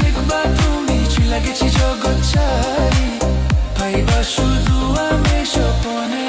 দেখবা তুমি চলে গেছি জগৎ ছাড়ি। পাইবা শুধু আমি স্বপনে